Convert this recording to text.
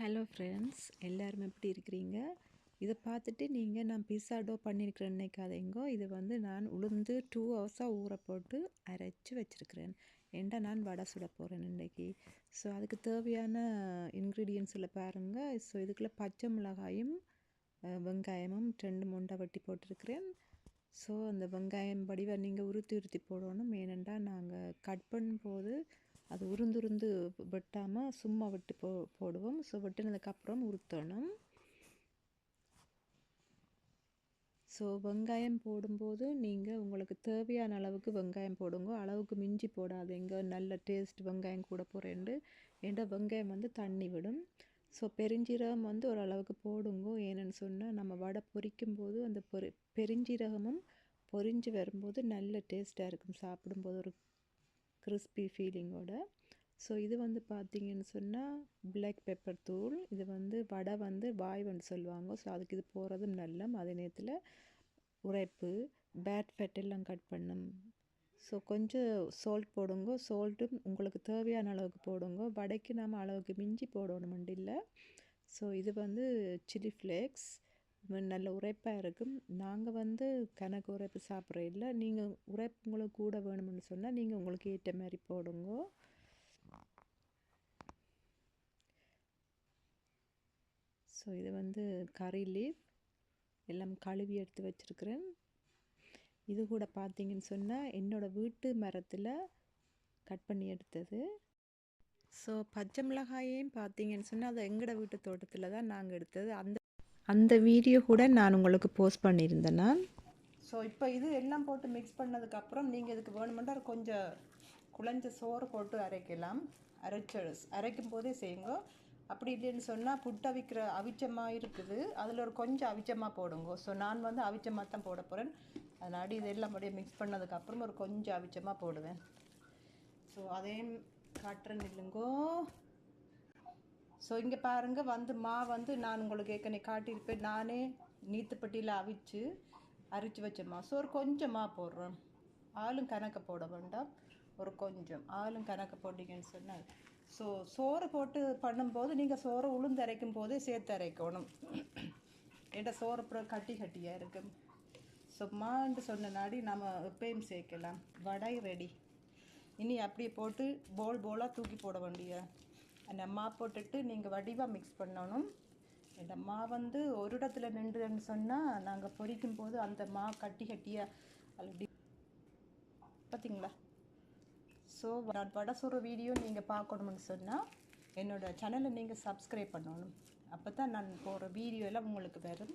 Hello friends எல்லாரும் எப்படி இருக்கிறீங்க? இதை பார்த்துட்டு நீங்கள் நான் பீஸா டோ பண்ணியிருக்கிறேன் நினைக்காதீங்கோ. இது வந்து நான் உளுந்து டூ ஹவர்ஸாக ஊற போட்டு அரைச்சி வச்சுருக்கிறேன். ஏண்டா நான் வடை சுட போகிறேன் இன்றைக்கி ஸோ அதுக்கு தேவையான இன்க்ரீடியன்ஸில் பாருங்கள் ஸோ இதுக்குள்ளே பச்சை மிளகாயும் வெங்காயமும் ரெண்டு முண்டை வெட்டி போட்டிருக்கிறேன். ஸோ அந்த வெங்காயம் படிவை நீங்கள் உருத்தி உருத்தி போடணும். ஏனெண்டா நாங்கள் கட் பண்ணும்போது அது உருந்து உருந்து வெட்டாமல் சும்மா வெட்டி போ போடுவோம். ஸோ வெட்டினதுக்கப்புறம் உருத்தணும் ஸோ வெங்காயம் போடும்போது நீங்கள் உங்களுக்கு தேவையான அளவுக்கு வெங்காயம் போடுங்க. அளவுக்கு மிஞ்சி போடாதீங்க. நல்ல டேஸ்ட் வெங்காயம் கூட போகிறேன்ட்டு ஏன்டா வெங்காயம் வந்து தண்ணி விடும். ஸோ பெருஞ்சீரகம் வந்து ஓரளவுக்கு போடுங்க. ஏன்னு சொன்னால் நம்ம வடை பொரிக்கும் போது அந்த பொரி பெருஞ்சீரகமும் பொரிஞ்சு வரும்போது நல்ல டேஸ்ட்டாக இருக்கும். சாப்பிடும்போது ஒரு கிறிஸ்பி ஃபீலிங்கோட ஸோ இது வந்து பார்த்தீங்கன்னு சொன்னால் பிளாக் பெப்பர் தூள். இது வந்து வடை வந்து வாய்வன்னு சொல்லுவாங்க. ஸோ அதுக்கு இது போகிறதும் நல்ல. அதே நேரத்தில் உரைப்பு பேட் ஃபேட் எல்லாம் கட் பண்ணும். ஸோ கொஞ்சம் சால்ட் போடுங்க. சால்ட்டும் உங்களுக்கு தேவையான அளவுக்கு போடுங்க. வடைக்கு நாம் அளவுக்கு மிஞ்சி போடணும் இல்லை ஸோ இது வந்து சில்லி ஃப்ளேக்ஸ் நல்ல உரைப்பாக இருக்கும். நாங்கள் வந்து கணக்கு உரைப்பு சாப்பிட்ற இல்லை. நீங்கள் உரைப்பு உங்களுக்கு கூட வேணும்னு சொன்னால் நீங்கள் உங்களுக்கு ஏற்ற மாதிரி போடுங்க. ஸோ இது வந்து கறி லீவ் எல்லாம் கழுவி எடுத்து வச்சுருக்கிறேன். இது கூட பார்த்தீங்கன்னு சொன்னால் என்னோடய வீட்டு மரத்தில் கட் பண்ணி எடுத்தது. ஸோ பச்சை மிளகாயையும் பார்த்தீங்கன்னு சொன்னால் அது எங்களோட வீட்டு தோட்டத்தில் தான் நாங்கள் எடுத்தது. அந்த அந்த வீடியோ கூட நான் உங்களுக்கு போஸ்ட் பண்ணியிருந்தேன்? நான் ஸோ இப்போ இது எல்லாம் போட்டு மிக்ஸ் பண்ணதுக்கப்புறம் நீங்கள் இதுக்கு வேணுமென்றால் கொஞ்சம் குழஞ்ச சோறு போட்டு அரைக்கலாம். அரைச்சு அரைக்கும் போதே செய்யுங்க. அப்படி இல்லைன்னு சொன்னால் புட்டு அவிக்கிற அவிச்சமாக இருக்குது. அதில் ஒரு கொஞ்சம் அவிச்சமாக போடுங்க. ஸோ நான் வந்து அவிச்சமாக தான் போட போகிறேன் அதனாடி இதெல்லாம் அப்படியே மிக்ஸ் பண்ணதுக்கப்புறம் ஒரு கொஞ்சம் அவிச்சமாக போடுவேன். ஸோ அதையும் காட்டுறேன் இல்லைங்கோ. ஸோ இங்கே பாருங்கள் வந்து மா வந்து நான் உங்களுக்கு ஏற்கனவே காட்டியிருப்பேன். நானே நீத்துப்பட்டியில் அவிச்சு அரிச்சு வச்ச ஸோ ஒரு கொஞ்சம் மா போடுறேன். ஆளும் கணக்க போட வேண்டாம். ஒரு கொஞ்சம். ஆளும் கணக்க போட்டிங்கன்னு சொன்னால். ஸோ சோறு போட்டு பண்ணும்போது நீங்கள் சோறு உளுந்து அரைக்கும் போதே சேர்த்து அரைக்கணும். ஏன்டா சோறு அப்புறம் கட்டி கட்டியாக இருக்கும் ஸோ மாண்டு சொன்ன நாடி நம்ம எப்பயும் சேர்க்கலாம். வடை ரெடி இனி அப்படியே போட்டு போல் போலாக தூக்கி போட வேண்டிய அந்த மா போட்டுட்டு நீங்கள் வடிவாக மிக்ஸ் பண்ணணும். இந்த மா வந்து ஒரு இடத்துல நின்றுன்னு சொன்னால் நாங்கள் பொரிக்கும் போது அந்த மா கட்டி கட்டியாக அப்படி பார்த்தீங்களா ஸோ நான் வடை சுடுற வீடியோ நீங்கள் பார்க்கணும்னு சொன்னால் என்னோடய சேனலை நீங்கள் சப்ஸ்கிரைப் பண்ணணும். அப்போ தான் நான் போகிற வீடியோ எல்லாம் உங்களுக்கு வரும்.